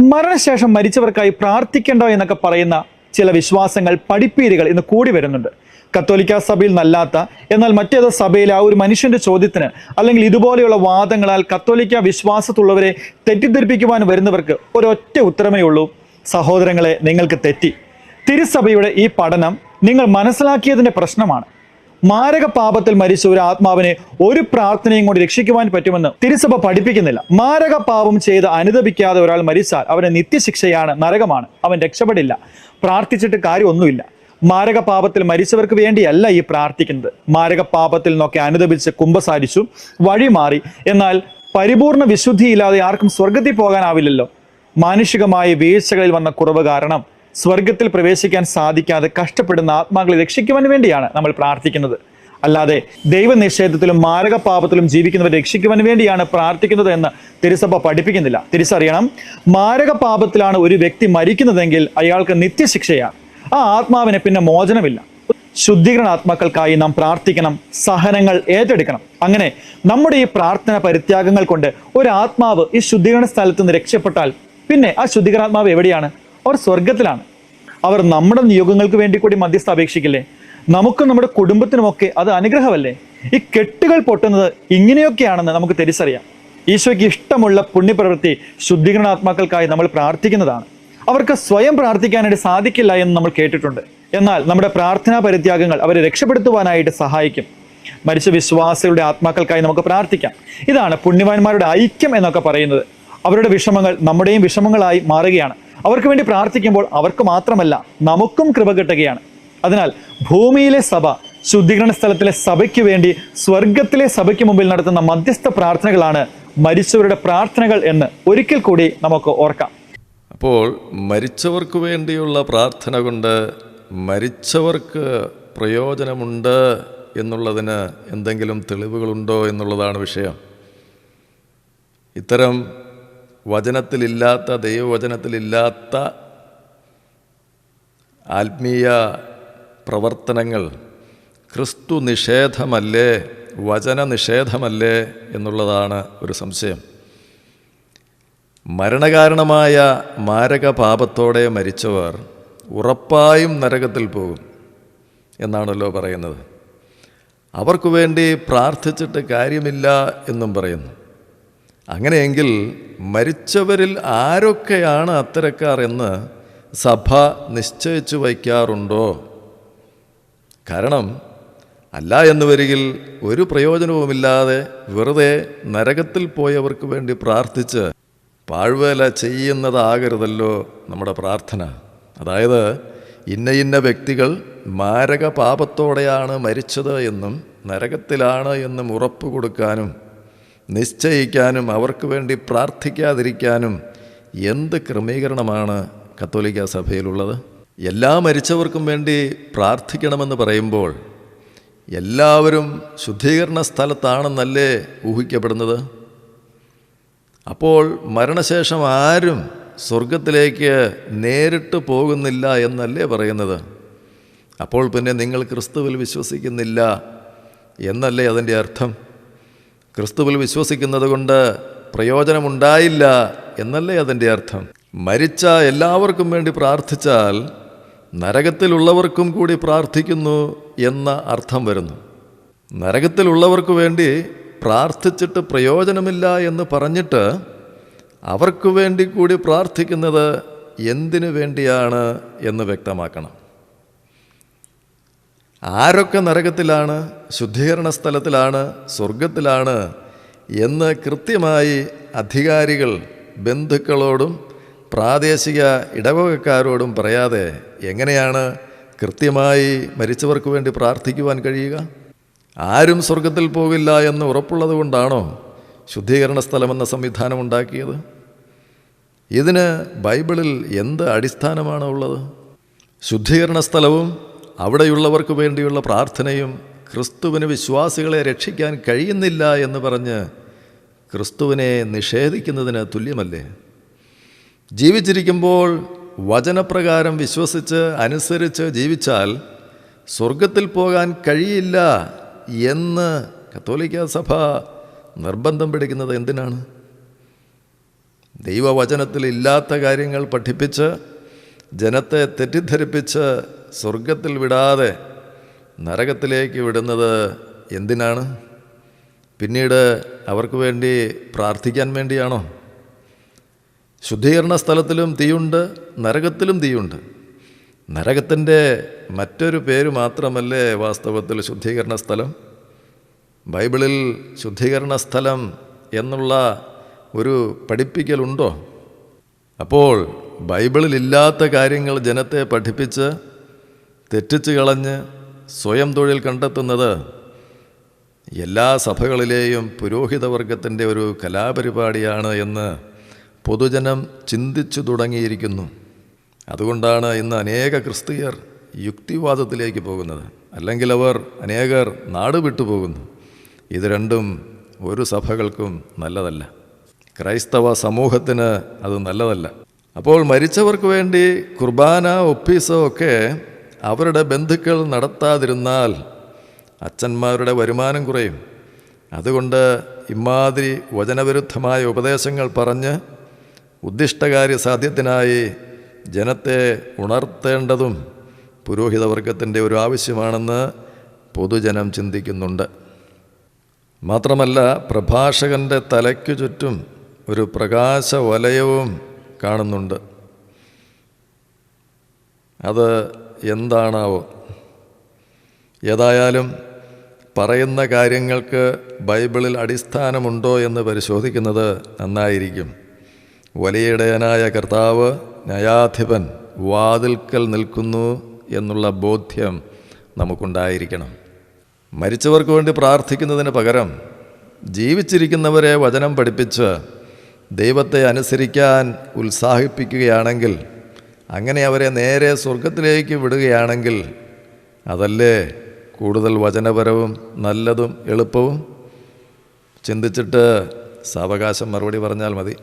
മരണശേഷം മരിച്ചവർക്കായി പ്രാർത്ഥിക്കേണ്ട എന്നൊക്കെ പറയുന്ന ചില വിശ്വാസങ്ങൾ പഠിപ്പീരുകൾ ഇന്ന് കൂടി വരുന്നുണ്ട്. കത്തോലിക്ക സഭയിൽ നല്ലാത്ത എന്നാൽ മറ്റേതോ സഭയിലെ ആ ഒരു മനുഷ്യന്റെ ചോദ്യത്തിന് അല്ലെങ്കിൽ ഇതുപോലെയുള്ള വാദങ്ങളാൽ കത്തോലിക്ക വിശ്വാസത്തുള്ളവരെ തെറ്റിദ്ധരിപ്പിക്കുവാൻ വരുന്നവർക്ക് ഒരൊറ്റ ഉത്തരമേ ഉള്ളൂ. സഹോദരങ്ങളെ നിങ്ങൾക്ക് തെറ്റി. തിരുസഭയുടെ ഈ പഠനം നിങ്ങൾ മനസ്സിലാക്കിയതിന്റെ പ്രശ്നമാണ്. മാരക പാപത്തിൽ മരിച്ച ഒരു ആത്മാവിനെ ഒരു പ്രാർത്ഥനയും കൊണ്ട് രക്ഷിക്കുവാൻ പറ്റുമെന്ന് തിരുസഭ പഠിപ്പിക്കുന്നില്ല. മാരക പാപം ചെയ്ത് അനുദപിക്കാതെ ഒരാൾ മരിച്ചാൽ അവന് നിത്യശിക്ഷയാണ് നരകമാണ്. അവൻ രക്ഷപ്പെടില്ല. പ്രാർത്ഥിച്ചിട്ട് കാര്യമൊന്നുമില്ല. മാരക പാപത്തിൽ മരിച്ചവർക്ക് വേണ്ടിയല്ല ഈ പ്രാർത്ഥിക്കുന്നത്. മാരക പാപത്തിൽ നിന്നൊക്കെ അനുദപിച്ച് കുമ്പസാരിച്ചു വഴിമാറി എന്നാൽ പരിപൂർണ വിശുദ്ധിയില്ലാതെ ആർക്കും സ്വർഗത്തിൽ പോകാനാവില്ലല്ലോ. മാനുഷികമായ വീഴ്ചകളിൽ വന്ന കുറവ് കാരണം സ്വർഗത്തിൽ പ്രവേശിക്കാൻ സാധിക്കാതെ കഷ്ടപ്പെടുന്ന ആത്മാക്കളെ രക്ഷിക്കുവാൻ വേണ്ടിയാണ് നമ്മൾ പ്രാർത്ഥിക്കുന്നത്. അല്ലാതെ ദൈവനിഷേധത്തിലും മാരകപാപത്തിലും ജീവിക്കുന്നവരെ രക്ഷിക്കുവാൻ വേണ്ടിയാണ് പ്രാർത്ഥിക്കുന്നത് എന്ന് തിരുസഭ പഠിപ്പിക്കുന്നില്ല. തിരിച്ചറിയണം മാരക പാപത്തിലാണ് ഒരു വ്യക്തി മരിക്കുന്നതെങ്കിൽ അയാൾക്ക് നിത്യശിക്ഷയാണ്. ആ ആത്മാവിന് പിന്നെ മോചനമില്ല. ശുദ്ധീകരണ ആത്മാക്കൾക്കായി നാം പ്രാർത്ഥിക്കണം സഹനങ്ങൾ ഏറ്റെടുക്കണം. അങ്ങനെ നമ്മുടെ ഈ പ്രാർത്ഥന പരിത്യാഗങ്ങൾ കൊണ്ട് ഒരു ആത്മാവ് ഈ ശുദ്ധീകരണ സ്ഥലത്ത് നിന്ന് രക്ഷപ്പെട്ടാൽ പിന്നെ ആ ശുദ്ധീകരണാത്മാവ് എവിടെയാണ്? അവർ സ്വർഗത്തിലാണ് അവർ നമ്മുടെ നിയോഗങ്ങൾക്ക് വേണ്ടി കൂടി മധ്യസ്ഥ അപേക്ഷിക്കില്ലേ? നമുക്കും നമ്മുടെ കുടുംബത്തിനുമൊക്കെ അത് അനുഗ്രഹമല്ലേ? ഈ കെട്ടുകൾ പൊട്ടുന്നത് ഇങ്ങനെയൊക്കെയാണെന്ന് നമുക്ക് തിരിച്ചറിയാം. ഈശോയ്ക്ക് ഇഷ്ടമുള്ള പുണ്യപ്രവൃത്തി ശുദ്ധീകരണാത്മാക്കൾക്കായി നമ്മൾ പ്രാർത്ഥിക്കുന്നതാണ്. അവർക്ക് സ്വയം പ്രാർത്ഥിക്കാനായിട്ട് സാധിക്കില്ല എന്ന് നമ്മൾ കേട്ടിട്ടുണ്ട്. എന്നാൽ നമ്മുടെ പ്രാർത്ഥനാ പരിത്യാഗങ്ങൾ അവരെ രക്ഷപ്പെടുത്തുവാനായിട്ട് സഹായിക്കും. മരിച്ച വിശ്വാസികളുടെ ആത്മാക്കൾക്കായി നമുക്ക് പ്രാർത്ഥിക്കാം. ഇതാണ് പുണ്യവാന്മാരുടെ ഐക്യം എന്നൊക്കെ പറയുന്നത്. അവരുടെ വിഷമങ്ങൾ നമ്മുടെയും വിഷമങ്ങളായി മാറുകയാണ്. അവർക്ക് വേണ്ടി പ്രാർത്ഥിക്കുമ്പോൾ അവർക്ക് മാത്രമല്ല നമുക്കും കൃപ കിട്ടുകയാണ്. അതിനാൽ ഭൂമിയിലെ സഭ ശുദ്ധീകരണ സ്ഥലത്തിലെ സഭയ്ക്ക് വേണ്ടി സ്വർഗത്തിലെ സഭയ്ക്ക് മുമ്പിൽ നടത്തുന്ന മധ്യസ്ഥ പ്രാർത്ഥനകളാണ് മരിച്ചവരുടെ പ്രാർത്ഥനകൾ എന്ന് ഒരിക്കൽ കൂടി നമുക്ക് ഓർക്കാം. അപ്പോൾ മരിച്ചവർക്ക് വേണ്ടിയുള്ള പ്രാർത്ഥന കൊണ്ട് മരിച്ചവർക്ക് പ്രയോജനമുണ്ട് എന്നുള്ളതിന് എന്തെങ്കിലും തെളിവുകളുണ്ടോ എന്നുള്ളതാണ് വിഷയം. ഇത്തരം വചനത്തിലില്ലാത്ത ദൈവവചനത്തിലില്ലാത്ത ആത്മീയ പ്രവർത്തനങ്ങൾ ക്രിസ്തു നിഷേധമല്ലേ വചന നിഷേധമല്ലേ എന്നുള്ളതാണ് ഒരു സംശയം. മരണകാരണമായ മാരകപാപത്തോടെ മരിച്ചവർ ഉറപ്പായും നരകത്തിൽ പോകും എന്നാണല്ലോ പറയുന്നത്. അവർക്കു വേണ്ടി പ്രാർത്ഥിച്ചിട്ട് കാര്യമില്ല എന്നും പറയുന്നു. അങ്ങനെയെങ്കിൽ മരിച്ചവരിൽ ആരൊക്കെയാണ് അത്തരക്കാർ എന്ന് സഭ നിശ്ചയിച്ചു വയ്ക്കാറുണ്ടോ? കാരണം അല്ല എന്ന് വരികിൽ ഒരു പ്രയോജനവുമില്ലാതെ വെറുതെ നരകത്തിൽ പോയവർക്ക് വേണ്ടി പ്രാർത്ഥിച്ച് പാഴ്വേല ചെയ്യുന്നതാകരുതല്ലോ നമ്മുടെ പ്രാർത്ഥന. അതായത് ഇന്ന ഇന്ന വ്യക്തികൾ മാരക പാപത്തോടെയാണ് മരിച്ചത് എന്നും നരകത്തിലാണ് എന്നും ഉറപ്പ് കൊടുക്കാനും നിശ്ചയിക്കാനും അവർക്ക് വേണ്ടി പ്രാർത്ഥിക്കാതിരിക്കാനും എന്ത് ക്രമീകരണമാണ് കത്തോലിക്ക സഭയിലുള്ളത്? എല്ലാ മരിച്ചവർക്കും വേണ്ടി പ്രാർത്ഥിക്കണമെന്ന് പറയുമ്പോൾ എല്ലാവരും ശുദ്ധീകരണ സ്ഥലത്താണെന്നല്ലേ ഊഹിക്കപ്പെടുന്നത്? അപ്പോൾ മരണശേഷം ആരും സ്വർഗത്തിലേക്ക് നേരിട്ട് പോകുന്നില്ല എന്നല്ലേ പറയുന്നത്? അപ്പോൾ പിന്നെ നിങ്ങൾ ക്രിസ്തുവിൽ വിശ്വസിക്കുന്നില്ല എന്നല്ലേ അതിന്റെ അർത്ഥം? ക്രിസ്തുവിൽ വിശ്വസിക്കുന്നത് കൊണ്ട് പ്രയോജനമുണ്ടായില്ല എന്നല്ലേ അതിന്റെ അർത്ഥം? മരിച്ച എല്ലാവർക്കും വേണ്ടി പ്രാർത്ഥിച്ചാൽ നരകത്തിലുള്ളവർക്കും കൂടി പ്രാർത്ഥിക്കുന്നു എന്ന അർത്ഥം വരുന്നു. നരകത്തിലുള്ളവർക്ക് വേണ്ടി പ്രാർത്ഥിച്ചിട്ട് പ്രയോജനമില്ല എന്ന് പറഞ്ഞിട്ട് അവർക്ക് വേണ്ടി കൂടി പ്രാർത്ഥിക്കുന്നത് എന്തിനു വേണ്ടിയാണ് എന്ന് വ്യക്തമാക്കണം. ആരൊക്കെ നരകത്തിലാണ് ശുദ്ധീകരണ സ്ഥലത്തിലാണ് സ്വർഗത്തിലാണ് എന്ന് കൃത്യമായി അധികാരികൾ ബന്ധുക്കളോടും പ്രാദേശിക ഇടവകക്കാരോടും പറയാതെ എങ്ങനെയാണ് കൃത്യമായി മരിച്ചവർക്ക് വേണ്ടി പ്രാർത്ഥിക്കുവാൻ കഴിയുക? ആരും സ്വർഗത്തിൽ പോകില്ല എന്ന് ഉറപ്പുള്ളത് കൊണ്ടാണോ ശുദ്ധീകരണ സ്ഥലമെന്ന സംവിധാനം ഉണ്ടാക്കിയത്? ഇതിന് ബൈബിളിൽ എന്ത് അടിസ്ഥാനമാണ് ഉള്ളത്? ശുദ്ധീകരണ സ്ഥലവും അവിടെയുള്ളവർക്ക് വേണ്ടിയുള്ള പ്രാർത്ഥനയും ക്രിസ്തുവിന് വിശ്വാസികളെ രക്ഷിക്കാൻ കഴിയുന്നില്ല എന്ന് പറഞ്ഞ് ക്രിസ്തുവിനെ നിഷേധിക്കുന്നതിന് തുല്യമല്ലേ? ജീവിച്ചിരിക്കുമ്പോൾ വചനപ്രകാരം വിശ്വസിച്ച് അനുസരിച്ച് ജീവിച്ചാൽ സ്വർഗത്തിൽ പോകാൻ കഴിയില്ല എന്ന് കത്തോലിക്ക സഭ നിർബന്ധം പിടിക്കുന്നത് എന്തിനാണ്? ദൈവവചനത്തിൽ ഇല്ലാത്ത കാര്യങ്ങൾ പഠിപ്പിച്ച് ജനത്തെ തെറ്റിദ്ധരിപ്പിച്ച് സ്വർഗത്തിൽ വിടാതെ നരകത്തിലേക്ക് വിടുന്നത് എന്തിനാണ്? പിന്നീട് അവർക്ക് വേണ്ടി പ്രാർത്ഥിക്കാൻ വേണ്ടിയാണോ? ശുദ്ധീകരണ സ്ഥലത്തിലും തീയുണ്ട് നരകത്തിലും തീയുണ്ട്. നരകത്തിന്റെ മറ്റൊരു പേര് മാത്രമല്ലേ വാസ്തവത്തിൽ ശുദ്ധീകരണ സ്ഥലം? ബൈബിളിൽ ശുദ്ധീകരണ സ്ഥലം എന്നുള്ള ഒരു പഠിപ്പിക്കലുണ്ടോ? അപ്പോൾ ബൈബിളിലില്ലാത്ത കാര്യങ്ങൾ ജനത്തെ പഠിപ്പിച്ച് തെറ്റിച്ച് കളഞ്ഞ് സ്വയം തൊഴിൽ കണ്ടെത്തുന്നത് എല്ലാ സഭകളിലെയും പുരോഹിതവർഗത്തിന്റെ ഒരു കലാപരിപാടിയാണ് എന്ന് പൊതുജനം ചിന്തിച്ചു തുടങ്ങിയിരിക്കുന്നു. അതുകൊണ്ടാണ് ഇന്ന് അനേക ക്രിസ്തീയർ യുക്തിവാദത്തിലേക്ക് പോകുന്നത്. അല്ലെങ്കിൽ അവർ അനേകർ നാട് വിട്ടുപോകുന്നു ഇത് രണ്ടും ഒരു സഭകൾക്കും നല്ലതല്ല. ക്രൈസ്തവ സമൂഹത്തിന് അത് നല്ലതല്ല. അപ്പോൾ മരിച്ചവർക്ക് വേണ്ടി കുർബാന ഒപ്പീസോ ഒക്കെ അവരുടെ ബന്ധുക്കൾ നടത്താതിരുന്നാൽ അച്ഛന്മാരുടെ വരുമാനം കുറയും. അതുകൊണ്ട് ഇമാതിരി വചനവിരുദ്ധമായ ഉപദേശങ്ങൾ പറഞ്ഞ് ഉദ്ദിഷ്ടകാര്യ സാധ്യത്തിനായി ജനത്തെ ഉണർത്തേണ്ടതും പുരോഹിതവർഗത്തിന്റെ ഒരു ആവശ്യമാണെന്ന് പൊതുജനം ചിന്തിക്കുന്നുണ്ട്. മാത്രമല്ല പ്രഭാഷകന്റെ തലയ്ക്കു ചുറ്റും ഒരു പ്രകാശ വലയവും കാണുന്നുണ്ട്. അത് എന്താണാവോ? ഏതായാലും പറയുന്ന കാര്യങ്ങൾക്ക് ബൈബിളിൽ അടിസ്ഥാനമുണ്ടോ എന്ന് പരിശോധിക്കുന്നത് നന്നായിരിക്കും. വലിയടയനായ കർത്താവ് ന്യായാധിപൻ വാതിൽക്കൽ നിൽക്കുന്നു എന്നുള്ള ബോധ്യം നമുക്കുണ്ടായിരിക്കണം. മരിച്ചവർക്ക് വേണ്ടി പ്രാർത്ഥിക്കുന്നതിന് പകരം ജീവിച്ചിരിക്കുന്നവരെ വചനം പഠിപ്പിച്ച് ദൈവത്തെ അനുസരിക്കാൻ ഉത്സാഹിപ്പിക്കുകയാണെങ്കിൽ അങ്ങനെ അവരെ നേരെ സ്വർഗത്തിലേക്ക് വിടുകയാണെങ്കിൽ അതല്ലേ കൂടുതൽ വചനപരവും നല്ലതും എളുപ്പവും? ചിന്തിച്ചിട്ട് സാവകാശം മറുപടി പറഞ്ഞാൽ മതി.